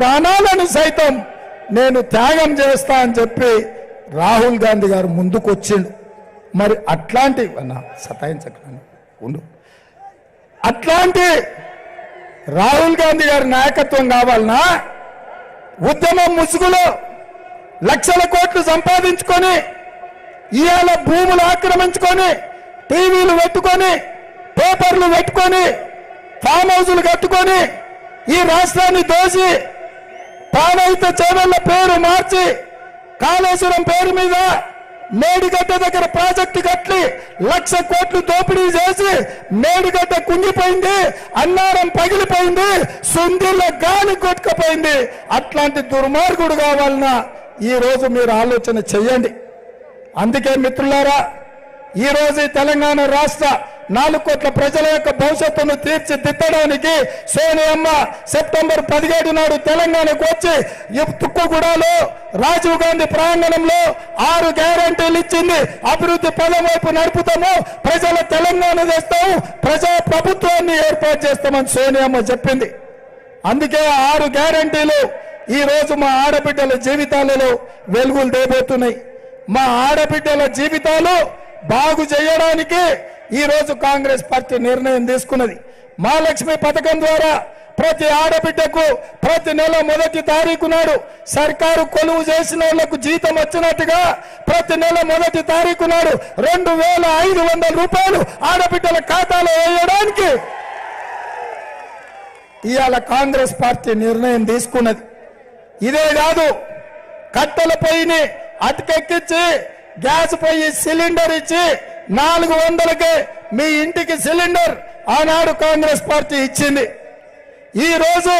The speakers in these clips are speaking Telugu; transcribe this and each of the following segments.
ప్రాణాలను సైతం నేను త్యాగం చేస్తా అని చెప్పి రాహుల్ గాంధీ గారు ముందుకు వచ్చిండు మరి అట్లాంటి అన్న సతాయించకండి. ఉండు. అట్లాంటి రాహుల్ గాంధీ గారి నాయకత్వం కావాలనా ఉద్యమం ముసుగులో లక్షల కోట్లు సంపాదించుకొని ఇవాళ భూములు ఆక్రమించుకొని టీవీలు పెట్టుకొని పేపర్లు పెట్టుకొని ఫామ్ హౌసులు కట్టుకొని ఈ రాష్ట్రాన్ని దోసి పాడైతే చేవెళ్ళ పేరు మార్చి కాళేశ్వరం పేరు మీద మేడిగడ్డ దగ్గర ప్రాజెక్టు కట్టి లక్ష కోట్లు దోపిడీ చేసి మేడిగడ్డ కుంగిపోయింది అన్నారం పగిలిపోయింది సుందిళ్ళ గాలి కొట్టుకపోయింది. అట్లాంటి దుర్మార్గుడు కావాలన్నా ఈ రోజు మీరు ఆలోచన చెయ్యండి. అందుకే మిత్రులారా ఈ తెలంగాణ రాష్ట్ర నాలుగు కోట్ల ప్రజల యొక్క భవిష్యత్తును తీర్చిదిద్దడానికి సోనియమ్మ సెప్టెంబర్ పదిహేడు నాడు తెలంగాణకు వచ్చి తుక్కుగూడలో రాజీవ్ గాంధీ ప్రాంగణంలో ఆరు గ్యారంటీలు ఇచ్చింది. అభివృద్ధి పదం వైపు నడుపుతాము. ప్రజల తెలంగాణ చేస్తాము ప్రజా ప్రభుత్వాన్ని ఏర్పాటు చేస్తామని సోనియమ్మ చెప్పింది. అందుకే ఆరు గ్యారంటీలు ఈ రోజు మా ఆడబిడ్డల జీవితాలలో వెలుగులు దేబోతున్నాయి మా ఆడబిడ్డల జీవితాలు బాగు చేయడానికి ఈ రోజు కాంగ్రెస్ పార్టీ నిర్ణయం తీసుకున్నది. మహాలక్ష్మి పథకం ద్వారా ప్రతి ఆడబిడ్డకు ప్రతి నెల మొదటి తారీఖు నాడు సర్కారు కొలువు చేసిన వాళ్ళకు జీతం వచ్చినట్టుగా ప్రతి నెల మొదటి తారీఖు నాడు రెండు వేల ఐదు వందల రూపాయలు ఆడబిడ్డల ఖాతాలో వేయడానికి ఇవాళ కాంగ్రెస్ పార్టీ నిర్ణయం తీసుకున్నది. ఇదే కాదు కట్టెల పొయ్యిని అటుకెక్కించి గ్యాస్ పోయి సిలిండర్ ఇచ్చి నాలుగు వందలకే మీ ఇంటికి సిలిండర్ ఆనాడు కాంగ్రెస్ పార్టీ ఇచ్చింది. ఈ రోజు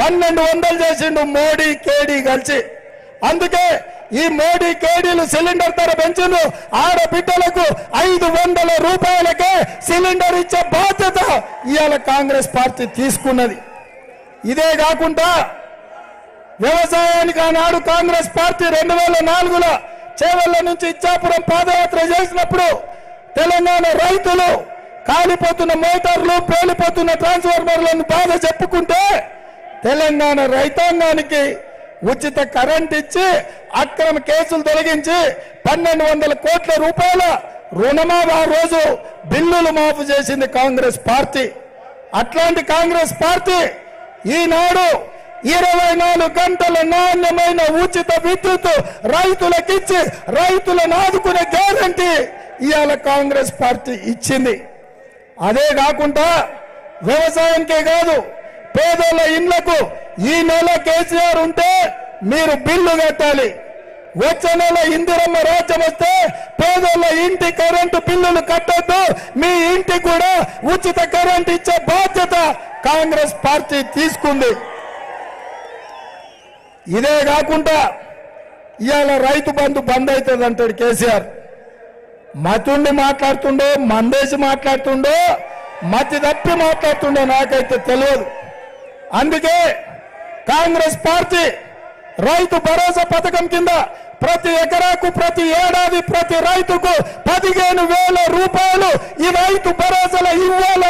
పన్నెండు వందలు చేసిండు మోడీ కేడీ కలిసి. అందుకే ఈ మోడీ కేడీలు సిలిండర్ ధర పెంచిండు ఆడబిడ్డలకు ఐదు వందల రూపాయలకే సిలిండర్ ఇచ్చే బాధ్యత ఇవాళ కాంగ్రెస్ పార్టీ తీసుకున్నది. ఇదే కాకుండా వ్యవసాయానికి ఆనాడు కాంగ్రెస్ పార్టీ రెండు వేల నాలుగులో చేవెళ్ళ నుంచి ఇచ్చాపురం పాదయాత్ర చేసినప్పుడు తెలంగాణ రైతులు కాలిపోతున్న మోటార్లు పేలిపోతున్న ట్రాన్స్ఫార్మర్లను బాధ చెప్పుకుంటే తెలంగాణ రైతాంగానికి ఉచిత కరెంట్ ఇచ్చి అక్రమ కేసులు తొలగించి పన్నెండు వందల కోట్ల రూపాయల రుణమాఫీ ఆ రోజు బిల్లులు మాఫు చేసింది కాంగ్రెస్ పార్టీ. అట్లాంటి కాంగ్రెస్ పార్టీ ఈనాడు ఇరవై నాలుగు గంటల నాణ్యమైన ఉచిత విద్యుత్ రైతులకిచ్చి రైతులను ఆదుకునే గ్యారంటీ ఇవాళ కాంగ్రెస్ పార్టీ ఇచ్చింది. అదే కాకుండా వ్యవసాయానికే కాదు పేదల ఇండ్లకు ఈ నెల కేసీఆర్ ఉంటే మీరు బిల్లు కట్టాలి. వచ్చే నెల ఇందిరమ్మ రాజ్యం వస్తే పేదల ఇంటి కరెంటు బిల్లులు కట్టద్దు మీ ఇంటికి కూడా ఉచిత కరెంట్ ఇచ్చే బాధ్యత కాంగ్రెస్ పార్టీ తీసుకుంది. ఇదే కాకుండా ఇవాళ రైతు బంధు బంద్ అవుతుంది అంటాడు కేసీఆర్. మతుండి మాట్లాడుతుండో మందేసి మాట్లాడుతుండో మతి తప్పి మాట్లాడుతుండో నాకైతే తెలియదు. అందుకే కాంగ్రెస్ పార్టీ రైతు భరోసా పథకం కింద ప్రతి ఎకరాకు ప్రతి ఏడాది ప్రతి రైతుకు పదిహేను వేల రూపాయలు ఈ రైతు భరోసాలో ఇవ్వాలి